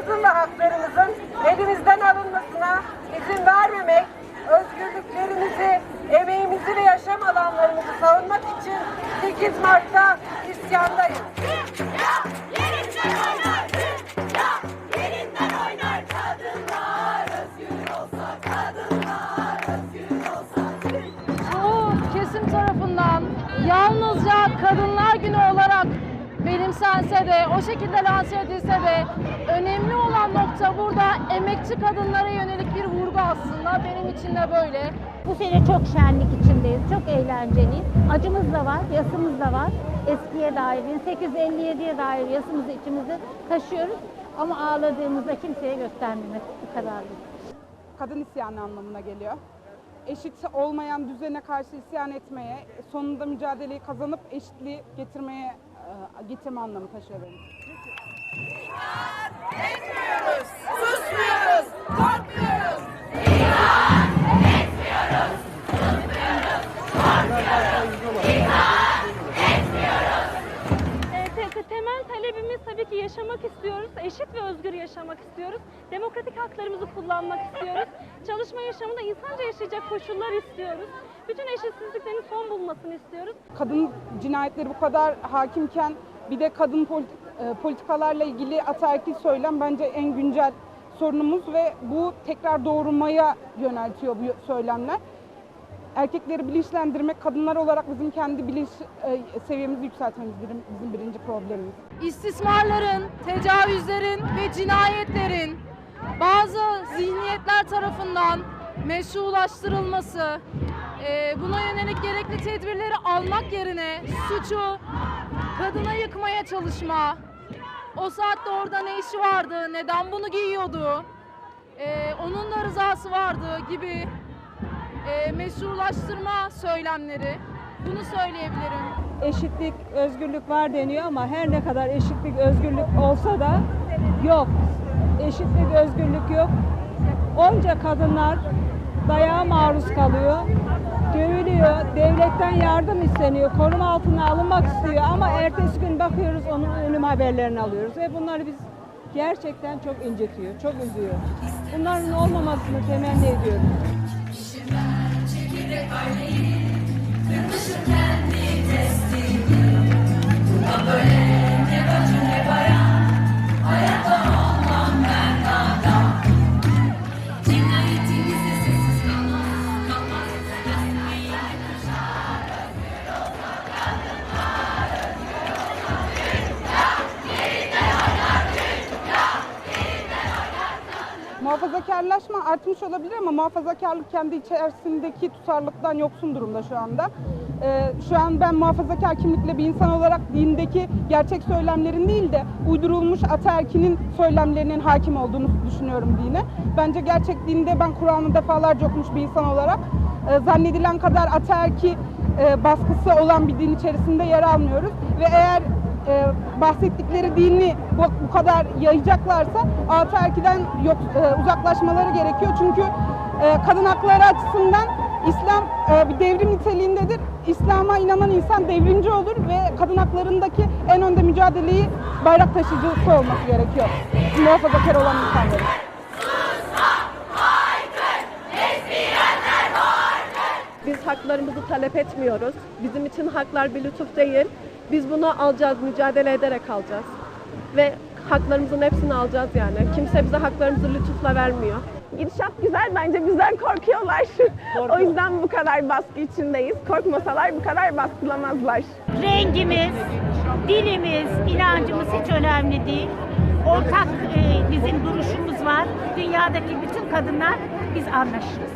hakkımızın ve haklarımızın elimizden alınmasına izin vermemek, özgürlüklerimizi, emeğimizi ve yaşam alanlarımızı savunmak için 8 Mart'ta isyandayız. Benimsense de, o şekilde lanse edilse de önemli olan nokta burada emekçi kadınlara yönelik bir vurgu aslında. Benim için de böyle. Bu sene çok şenlik içindeyiz, çok eğlenceliyiz. Acımız da var, yasımız da var. Eskiye dair, 1857'ye dair yasımızı içimizde taşıyoruz. Ama ağladığımızda kimseye göstermemek bu kadar. kadın isyanı anlamına geliyor. Eşit olmayan düzene karşı isyan etmeye, sonunda mücadeleyi kazanıp eşitliği getirmeye getirme anlamı taşıyor benim. Ee, eşit ve özgür yaşamak istiyoruz. Demokratik haklarımızı kullanmak istiyoruz. Çalışma yaşamında insanca yaşayacak koşullar istiyoruz. Bütün eşitsizliklerin son bulmasını istiyoruz. Kadın cinayetleri bu kadar hakimken bir de kadın e, politikalarla ilgili ataerkil söylem bence en güncel sorunumuz ve bu tekrar doğurmaya yöneltiyor bu söylemler. Erkekleri bilinçlendirmek, kadınlar olarak bizim kendi bilinç e, seviyemizi yükseltmemiz bizim, birinci problemimiz. istismarların, tecavüzlerin ve cinayetlerin bazı zihniyetler tarafından meşrulaştırılması, e, buna yönelik gerekli tedbirleri almak yerine suçu kadına yıkmaya çalışma, o saatte orada ne işi vardı, neden bunu giyiyordu, e, onun da rızası vardı gibi e, meşrulaştırma söylemleri, bunu söyleyebilirim. eşitlik, özgürlük var deniyor ama her ne kadar eşitlik, özgürlük olsa da yok. Eşitlik, özgürlük yok. Onca kadınlar dayağa maruz kalıyor. Dövülüyor, devletten yardım isteniyor, koruma altına alınmak istiyor ama ertesi gün bakıyoruz onun ölüm haberlerini alıyoruz ve bunları biz gerçekten çok incitiyor, çok üzüyor. Bunların olmamasını temenni ediyorum. Incarnated, Muhafazakarlaşma artmış olabilir ama muhafazakarlık kendi içerisindeki tutarlılıktan yoksun durumda şu anda. Ee, şu an ben muhafazakar kimlikle bir insan olarak dindeki gerçek söylemlerin değil de uydurulmuş ataerkinin söylemlerinin hakim olduğunu düşünüyorum dine. Bence gerçek dinde ben Kur'an'ı defalarca okumuş bir insan olarak e, zannedilen kadar ataerki e, baskısı olan bir din içerisinde yer almıyoruz ve eğer e, bahsettikleri dini bu, bu kadar yayacaklarsa ataerkiden yok, e, uzaklaşmaları gerekiyor. Çünkü e, kadın hakları açısından İslam e, bir devrim niteliğindedir. İslam'a inanan insan devrimci olur ve kadın haklarındaki en önde mücadeleyi bayrak taşıyıcısı olması gerekiyor. Muhafazakar olan insanların. Biz haklarımızı talep etmiyoruz. Bizim için haklar bir lütuf değil. Biz bunu alacağız, mücadele ederek alacağız. Ve haklarımızın hepsini alacağız yani. Kimse bize haklarımızı lütufla vermiyor. Gidişat güzel, bence bizden korkuyorlar. o yüzden bu kadar baskı içindeyiz. Korkmasalar bu kadar baskılamazlar. Rengimiz, dilimiz, inancımız hiç önemli değil. Ortak e, bizim duruşumuz var. Dünyadaki bütün kadınlar biz anlaşırız.